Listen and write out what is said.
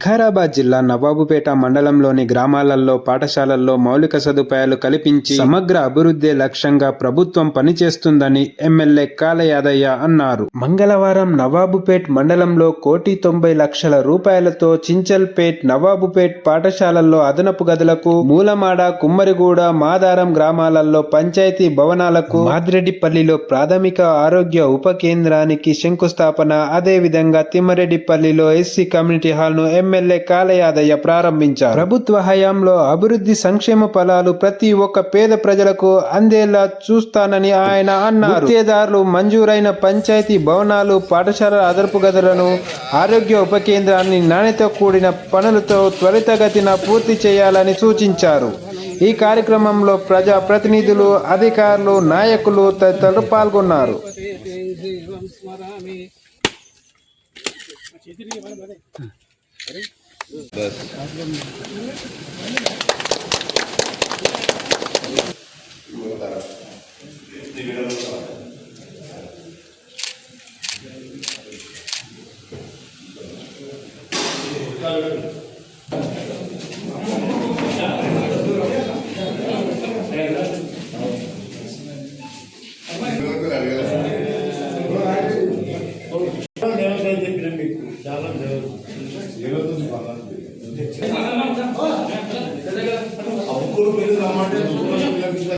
వికారాబాద్ జిల్లా నవాబుపేట మండలంలోని గ్రామాలలో పాఠశాలల్లో మౌలిక సదుపాయాలు కల్పించి సమగ్ర అభివృద్ధి లక్ష్యంగా ప్రభుత్వం పనిచేస్తుందని ఎమ్మెల్యే కాలయాదయ్య అన్నారు. మంగళవారం నవాబుపేట్ మండలంలో కోటి తొంభై లక్షల రూపాయలతో చించల్పేట్ నవాబుపేట్ పాఠశాలల్లో అదనపు గదులకు మూలమాడ కుమ్మరిగూడ మాదారం గ్రామాలలో పంచాయతీ భవనాలకు మాదిరెడ్డిపల్లిలో ప్రాథమిక ఆరోగ్య ఉప కేంద్రానికి శంకుస్థాపన అదేవిధంగా తిమ్మరెడ్డిపల్లిలో ఎస్సీ కమ్యూనిటీ హాల్ను ను ఎమ్మెల్యే కాలయాదయ్య ప్రారంభించారు. ప్రభుత్వ హయాంలో అభివృద్ధి సంక్షేమ ఫలాలు ప్రతి ఒక్క పేద ప్రజలకు అందేలా చూస్తానని ఆయన అన్నారు. గుత్తేదారులు మంజూరైన పంచాయతీ భవనాలు పాఠశాల అదనపు గదులను ఆరోగ్య ఉప కేంద్రాన్ని నాణ్యత కూడిన పనులతో త్వరితగతిన పూర్తి చేయాలని సూచించారు. ఈ కార్యక్రమంలో ప్రజా ప్రతినిధులు అధికారులు నాయకులు తదితరులు పాల్గొన్నారు. બસ దేవం స్మరామి ఉండమని చెప్పిన